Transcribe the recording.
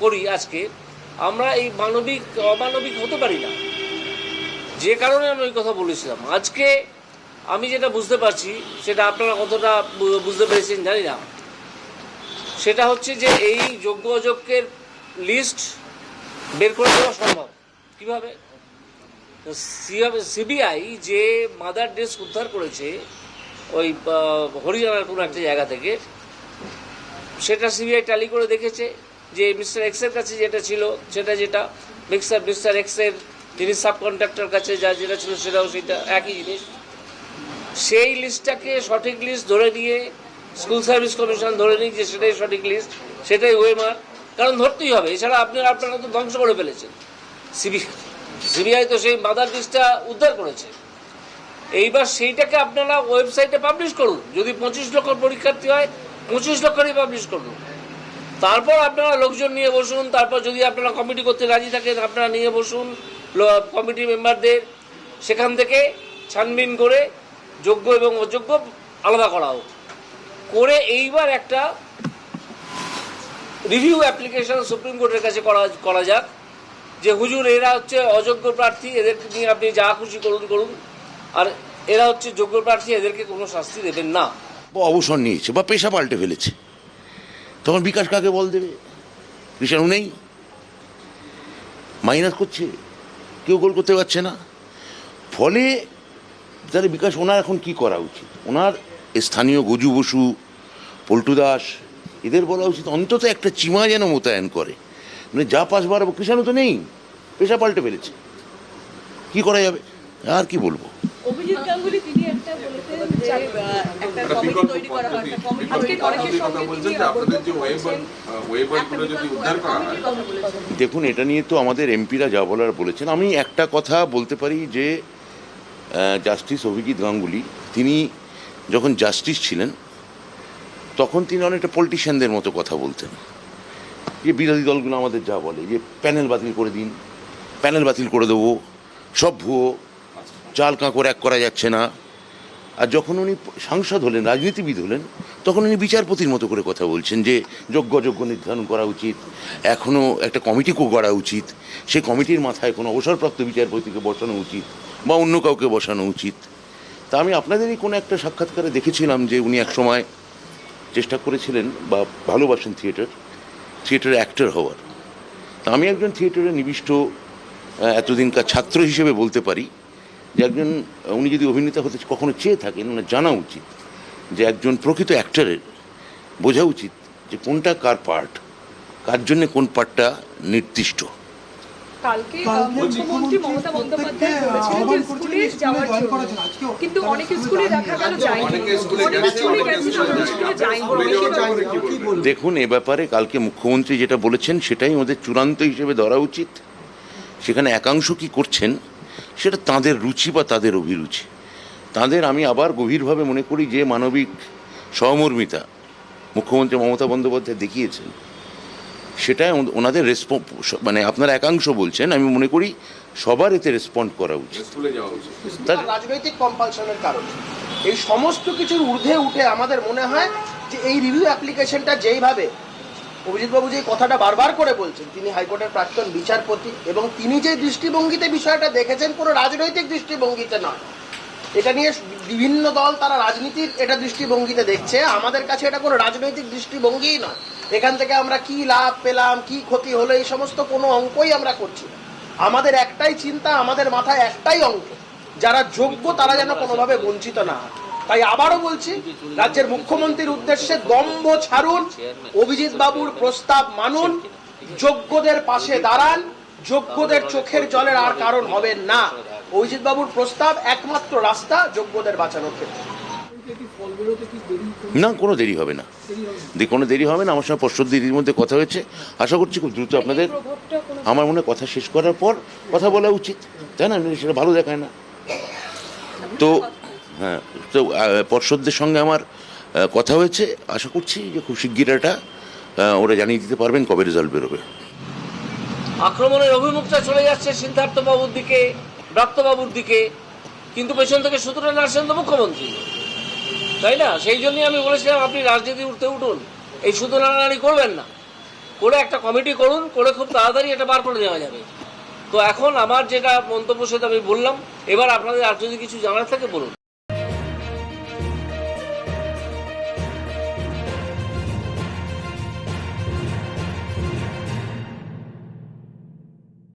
করি আজকে, আমরা এই মানবিক, অমানবিক হতে পারি না। যে কারণে আমি ওই কথা বলেছিলাম। আজকে আমি যেটা বুঝতে পারছি, সেটা আপনারা কতটা বুঝতে পেরেছেন জানি না। সেটা হচ্ছে যে এই যোগ্য অযোগ্যের লিস্ট বের করে দেওয়া সম্ভব। কীভাবে? সিবিআই যে মাদার ডেস্ক উদ্ধার করেছে, ওই হরিয়ানার কোনো একটা জায়গা থেকে সেটা সিবিআই ট্যালি করে দেখেছে যে মিস্টার এক্সের কাছে যেটা ছিল, সেটা যেটা। মিক্সার মিস্টার এক্সের যিনি সাব কন্ট্রাক্টর কাছে যা যেটা ছিল, সেটাও সেটা একই জিনিস। সেই লিস্টটাকে সঠিক লিস্ট ধরে নিয়ে স্কুল সার্ভিস কমিশন ধরে নিয়ে যে সেটাই সঠিক লিস্ট সেটাই ওয়েমার কারণ ধরতেই হবে, এছাড়া আপনি, আপনারা তো ধ্বংস করে ফেলেছেন। সিবি সিবিআই তো সেই মাদার লিস্টটা উদ্ধার করেছে। এইবার সেইটাকে আপনারা ওয়েবসাইটে পাবলিশ করুন। যদি পঁচিশ লক্ষ পরীক্ষার্থী হয় পঁচিশ লক্ষেরই পাবলিশ করুন তারপর আপনারা লোকজন নিয়ে বসুন, তারপর যদি আপনারা কমিটি করতে রাজি থাকেন, আপনারা নিয়ে বসুন কমিটি মেম্বারদের সেখান থেকে ছানবিন করে যোগ্য এবং অযোগ্য আলাদা করা হোক। করে এইবার একটা রিভিউ অ্যাপ্লিকেশন সুপ্রিম কোর্টের কাছে করা করা যাক। যে হুজুর, এরা হচ্ছে অযোগ্য প্রার্থী, এদেরকে নিয়ে আপনি যা খুশি করুন করুন। আর এরা হচ্ছে যোগ্য প্রার্থী, এদেরকে কোনো শাস্তি দেবেন না। বা অবসর নিয়েছে, বা পেশা পাল্টে ফেলেছে। তখন বিকাশ কাকে বল দেবে? কৃষাণু নেই। মাইনাস করছে, কেউ গোল করতে পারছে না। ফলে তাহলে বিকাশ, ওনার এখন কি করা উচিত? ওনার স্থানীয় গজু বসু, পল্টু দাস, এদের বলা উচিত অন্তত একটা চিমা যেন মোতায়েন করে। মানে যা পাস বাড়াবো কৃষাণু তো নেই, পেশা পাল্টে ফেলেছে। কি করা যাবে? আর কি বলব? গাঙ্গুলি তিনি একটা বলেছেন একটা কমিটি তৈরি করা হয় কমিটি আজকে অনেকের সঙ্গে তিনি আপনাদের যে ওয়েবার ওয়েবারগুলো যদি উদ্ধার করা হয়। কমিটির কথা বলেছেন। দেখুন এটা নিয়ে তো আমাদের এমপিরা যা বলার বলেছেন আমি একটা কথা বলতে পারি যে জাস্টিস অভিজিৎ গাঙ্গুলি তিনি যখন জাস্টিস ছিলেন তখন তিনি অনেকটা পলিটিশিয়ানদের মতো কথা বলতেন। যে বিরোধী দলগুলো আমাদের যা বলে যে প্যানেল বাতিল করে দিন প্যানেল বাতিল করে দেবো সব ভুয়ো। চাল কাঁকর এক করা যাচ্ছে না। আর যখন উনি সাংসদ হলেন, রাজনীতিবিদ হলেন, তখন উনি বিচারপতির মতো করে কথা বলছেন যে, যোগ্য যোগ্য নির্ধারণ করা উচিত। এখনও একটা কমিটি করা উচিত। সেই কমিটির মাথায় কোনো অবসরপ্রাপ্ত বিচারপতিকে বসানো উচিত বা অন্য কাউকে বসানো উচিত। তা আমি আপনাদেরই কোনো একটা সাক্ষাৎকারে দেখেছিলাম যে উনি এক সময় চেষ্টা করেছিলেন বা ভালোবাসেন থিয়েটার, থিয়েটারে অ্যাক্টর হওয়ার। তা আমি একজন থিয়েটারে নিবিষ্ট এতদিনকার ছাত্র হিসেবে বলতে পারি। যে একজন উনি যদি অভিনেতা হতে কখনো চেয়ে থাকেন ওনার জানা উচিত যে একজন প্রকৃত অ্যাক্টরের বোঝা উচিত যে কোনটা কার পার্ট কার জন্য কোন পার্টটা নির্দিষ্ট। কালকে মুখ্যমন্ত্রী মমতা বন্দ্যোপাধ্যায় বলেছিলেন যে স্কুলে যাওয়ার জন্য। কিন্তু অনেক স্কুলে দেখা গেল যায়নি। দেখুন এ ব্যাপারে কালকে মুখ্যমন্ত্রী যেটা বলেছেন সেটাই ওদের চূড়ান্ত হিসেবে ধরা উচিত। সেখানে একাংশ কি করছেন সেটা তাদের রুচি বা তাদের অভিরুচি। তাদের আমি আবার গভীরভাবে মনে করি যে মানবিক সহমর্মিতা মুখ্যমন্ত্রী মমতা বন্দ্যোপাধ্যায় দেখিয়েছেন সেটা ওনাদের রেসপ মানে আপনারা একাংশ বলছেন আমি মনে করি সবার এতে রেসপন্ড করা উচিত। স্কুলে যাওয়া উচিত। রাজনৈতিক কম্পালশনের কারণে। এই সমস্ত কিছুর ঊর্ধ্বে উঠে আমাদের মনে হয় যে এই রিভিউ অ্যাপ্লিকেশনটা যেইভাবে অভিজিৎবাবু যে কথাটা বারবার করে বলছেন, তিনি হাইকোর্টের প্রাক্তন বিচারপতি এবং তিনি যে দৃষ্টিভঙ্গিতে বিষয়টা দেখেছেন, কোনো রাজনৈতিক দৃষ্টিভঙ্গিতে নয়। এটা নিয়ে বিভিন্ন দল তারা রাজনীতির এটা দৃষ্টিভঙ্গিতে দেখছে, আমাদের কাছে এটা কোনো রাজনৈতিক দৃষ্টিভঙ্গিই নয়। এখান থেকে আমরা কি লাভ পেলাম, কি ক্ষতি হলো, এই সমস্ত কোনো অঙ্কই আমরা করছি না। আমাদের একটাই চিন্তা, আমাদের মাথায় একটাই অঙ্ক, যারা যোগ্য তারা যেন কোনোভাবে বঞ্চিত না হয়। তাই আবারও বলছি রাজ্যের মুখ্যমন্ত্রীর উদ্দেশ্যে দম্ভ ছাড়ুন অভিজিৎ বাবুর প্রস্তাব মানুন যোগ্যদের পাশে দাঁড়ান যোগ্যদের চোখের জলের আর কারণ হবে না। অভিজিৎ বাবুর প্রস্তাব একমাত্র রাস্তা যোগ্যদের বাঁচানোর ক্ষেত্রে। না কোনো দেরি হবে না। কোনো দেরি হবে না আমার সঙ্গে পর্ষদ দিদির মধ্যে কথা হয়েছে। আশা করছি খুব দ্রুত আপনাদের আমার মনে কথা শেষ করার পর কথা বলা উচিত। তাই না সেটা ভালো দেখায় না। তো হ্যাঁ। তো পর্ষদদের সঙ্গে আমার কথা হয়েছে। আশা করছি যে খুব শিগগির এটা ওরা জানিয়ে দিতে পারবেন কবে রেজাল্ট বেরোবে। আক্রমণের অভিমুখটা চলে যাচ্ছে সিদ্ধার্থ বাবুর দিকে, ব্রাত্যবাবুর দিকে। কিন্তু পেছন থেকে সুতরাং আসছেন তো মুখ্যমন্ত্রী। তাই না? সেই জন্যই আমি বলেছিলাম, আপনি রাজনীতি উঠতে উঠুন। এই নাড়ানাড়ি করবেন না। করে একটা কমিটি করুন, করে খুব তাড়াতাড়ি এটা বার করে দেওয়া যাবে। তো এখন আমার যেটা মন্তব্য সেটা আমি বললাম। এবার আপনাদের আর যদি কিছু জানার থাকে বলুন।